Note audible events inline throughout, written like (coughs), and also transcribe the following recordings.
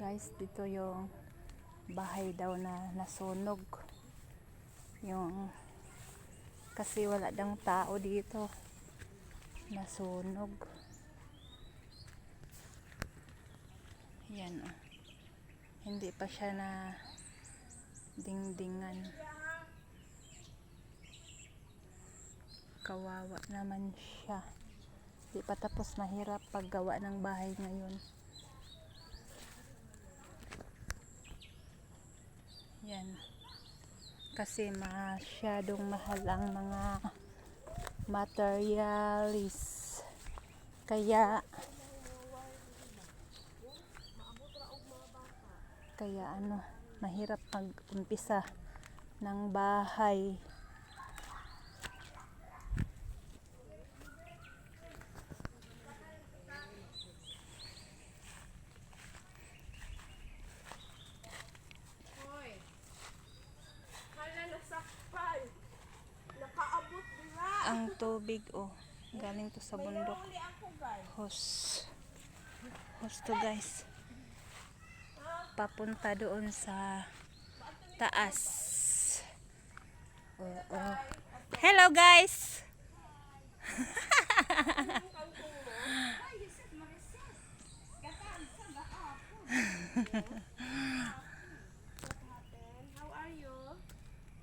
guys dito yung bahay daw na nasunog. Yung kasi wala dang tao dito. Nasunog. Yan oh. hindi pa siya na dingdingan. Kawawa naman siya. Di pa tapos mahirap paggawa ng bahay ngayon Yan. Kasi masyadong mahal ang mga materialis. Kaya kaya ano, mahirap pag-umpisa ng bahay. Tubig oh, galing to sa bundok. Uli ako guys. Hos. Hos to guys. Papunta doon sa taas. Oo. Hello guys!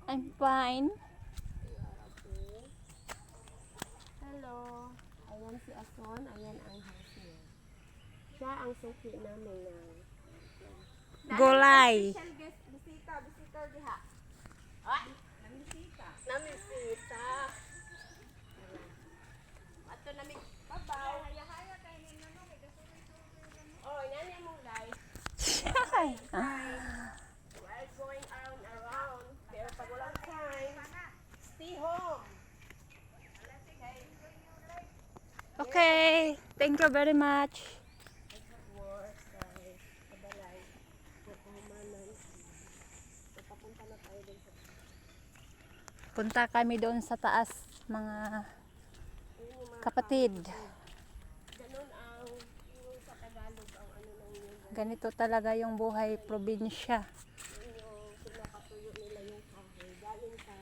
I'm fine. Hello. Ayan si Ason. Ayan ang house niya. Siya ang suki namin na. Gulay. Special guest, bisita, bisita diha. Ah, namisita. Namisita. Ato namin babaw. Haya haya kay ni nano kay Oh, yan yung mong guys. Ay. We're going around around. Pero pag walang time, stay home. Okay. Thank very much. Punta kami doon sa taas, mga kapatid. Ganito talaga yung buhay probinsya. Yun yung pinapatuyo nila yung kahoy. Galing sa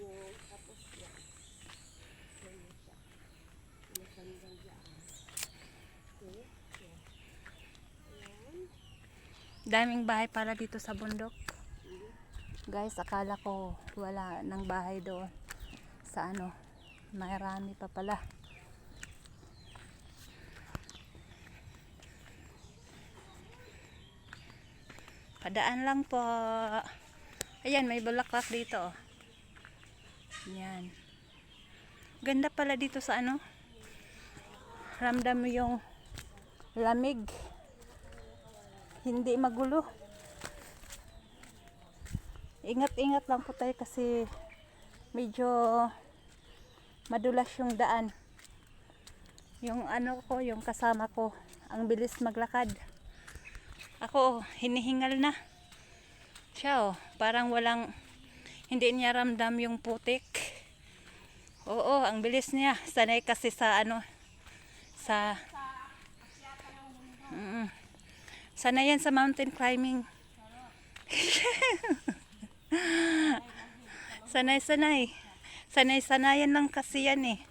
yung tapos yan. Yan yun siya. Pinasandang dyan. Okay? Yan. Ayan. Daming bahay para dito sa bundok. Guys, akala ko wala ng bahay doon. Sa ano, marami pa pala. Padaan lang po. Ayan, may bulaklak dito. Yan. Ganda pala dito sa ano. Ramdam mo yung lamig. Hindi magulo. Ingat-ingat lang po tayo kasi medyo madulas yung daan. Yung ano ko, yung kasama ko, ang bilis maglakad. Ako, hinihingal na. Siya oh, parang walang, hindi niya ramdam yung putik. Oo, ang bilis niya. Sanay kasi sa ano, sa, mm, sanay yan sa mountain climbing. (laughs) sanay, sanay. Sanay, sanayan lang kasi yan eh.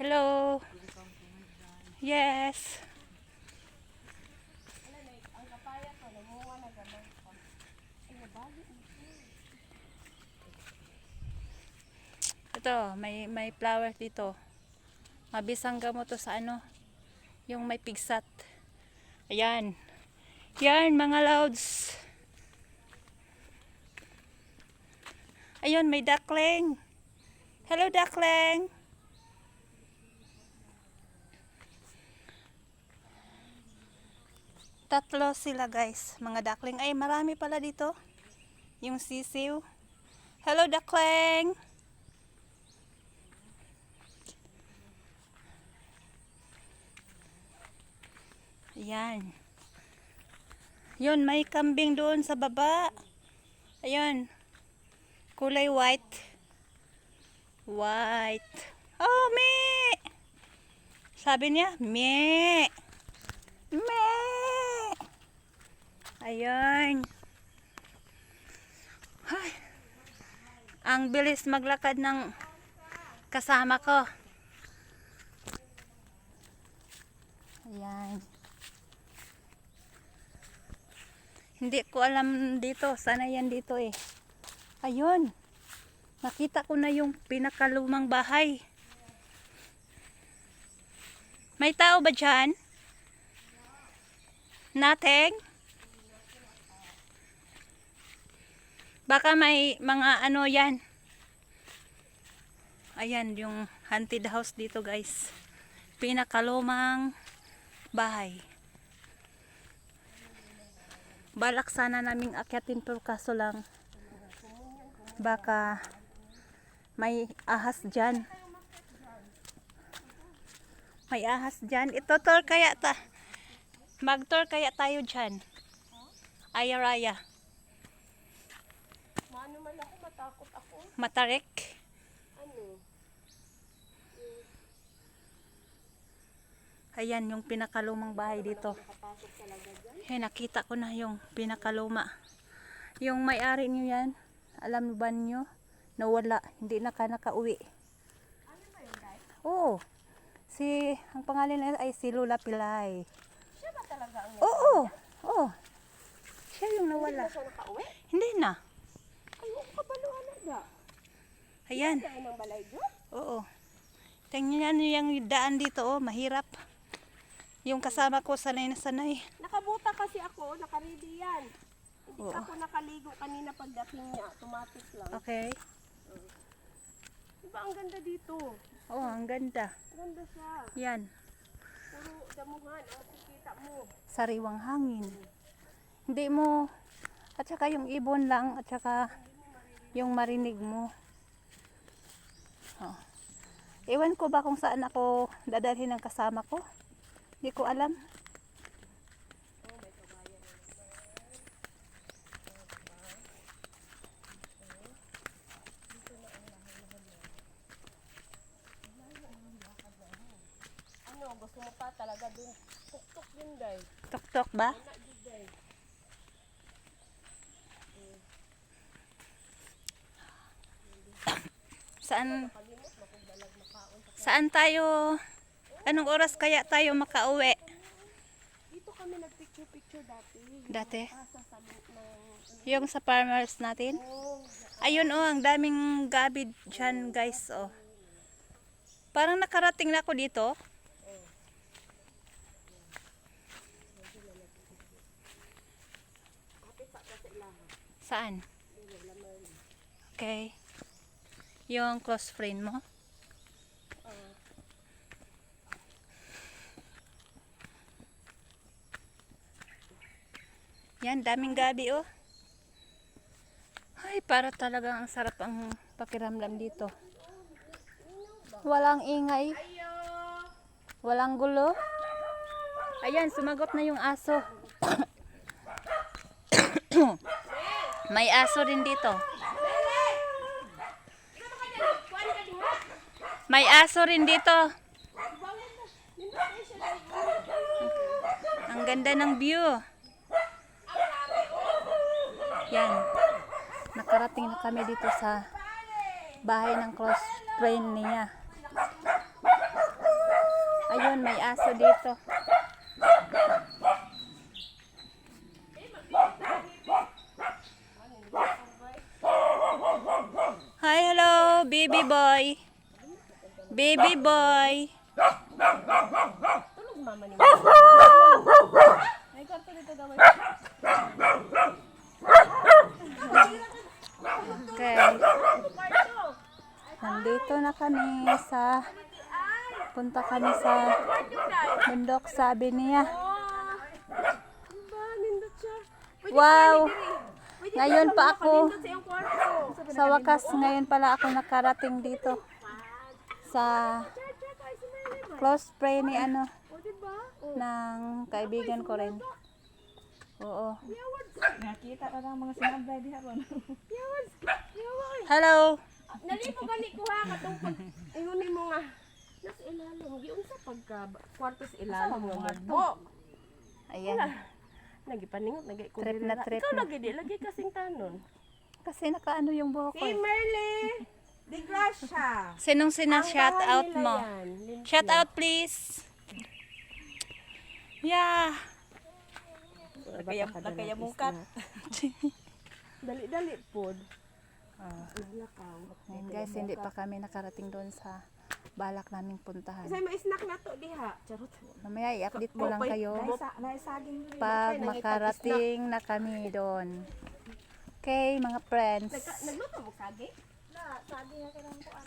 Hello. Yes. Ito, may may flowers dito. Mabisang mo to sa ano, yung may pigsat. Ayan. Yan, mga louds. Ayun, may duckling. Hello, duckling. Tatlo sila guys, mga duckling. Ay, marami pala dito. Yung sisiw. Hello, duckling. Ayan. Yun, may kambing doon sa baba. Ayan. Kulay white. White. Oh, me! Sabi niya, me! Me! Ayan. Ay. Ang bilis maglakad ng kasama ko. Ayan. Hindi ko alam dito. Sana yan dito eh. Ayun. Nakita ko na yung pinakalumang bahay. May tao ba dyan? Nothing? Baka may mga ano yan. Ayan, yung haunted house dito guys. Pinakalumang bahay. Balak sana naming akyatin pero kaso lang baka may ahas dyan. May ahas dyan. Ito tour kaya ta. Mag-tour kaya tayo dyan. Ayaraya. Maano man ako, matakot ako. Matarek. Ayan yung pinakalumang bahay dito. Eh, nakita ko na yung pinakaluma. Yung may-ari nyo yan, alam ba nyo, nawala, hindi na ka nakauwi. Ano? Oo. Si, ang pangalan nila ay si Lula Pilay. Siya ba talaga ang Oo. Oo. Siya yung Hindi nawala. na siya nakauwi? Hindi na. Ay, oo, kabaluan na. Ayan. Dahil ng balay dyan? Oo. Tingnan nyo yung daan dito, oh, mahirap. Yung kasama ko sanay na sanay. Nakabuta kasi ako, nakaredy yan. Hindi Oo. ako nakaligo kanina pagdating niya. Automatic lang. Okay. Diba ang ganda dito? Oh, ang ganda. Ganda siya. Yan. Puro damuhan ang kikita mo. Sariwang hangin. Hindi mo, at saka yung ibon lang, at saka yung marinig mo. Oh. Ewan ko ba kung saan ako dadalhin ng kasama ko. Hindi ko alam. Ano, gusto mo pa talaga dun. Tuktok yun, Day. Tok-tok ba? Saan? Saan tayo? Anong oras kaya tayo makauwi? Dito kami nagpicture-picture dati. Dati? Ah, sa ng... Yung sa farmers natin? Oh, Ayun oh, ang daming gabi dyan guys oh. Parang nakarating na ako dito. Saan? Okay. Yung close friend mo? Yan, daming gabi oh. Ay, para talagang ang sarap ang pakiramdam dito. Walang ingay. Walang gulo. Ayan, sumagot na yung aso. (coughs) May aso rin dito. May aso rin dito. Ang ganda ng view. Yan. Nakarating na kami dito sa bahay ng close friend niya. Ayun, may aso dito. Hi, hello, baby boy. Baby boy. Tulog mama ni May (laughs) kwarto dito daw. may- Okay. Kwarto! Nandito na kami sa punta kami sa bundok sabi niya. Wow. ka ka Ngayon pa ako. sa wakas ngayon pala ako nakarating dito sa close friend ni ano ng kaibigan ko rin. Oo. Nakita ko ng mga sinabay diha ron. yawas. Hello. Nalipo gani ko ha katong pag ingunin mo nga. Nas ilalim, giun sa pagka kwarto sa ilalim nga mo. Ayan. Nagipaningot, nagi ko Trip na trip Ikaw lagi di lagi kasing tanon. Kasi nakaano yung buhok ko. Si eh. Merle. Di grasya. Sinong sina shout out mo? Shout out please. Yeah. Nakaya, nakaya mukat. Dali-dali pod. Ah. Naglakaw. Ngayon guys, hindi pa kami nakarating doon sa balak naming puntahan. Kasi may snack na to diha. Charot. Mamaya i-update ko lang kayo pag makarating na kami doon. Okay, mga friends. Nagluto mo sagi? Na, saging na kinang kuan.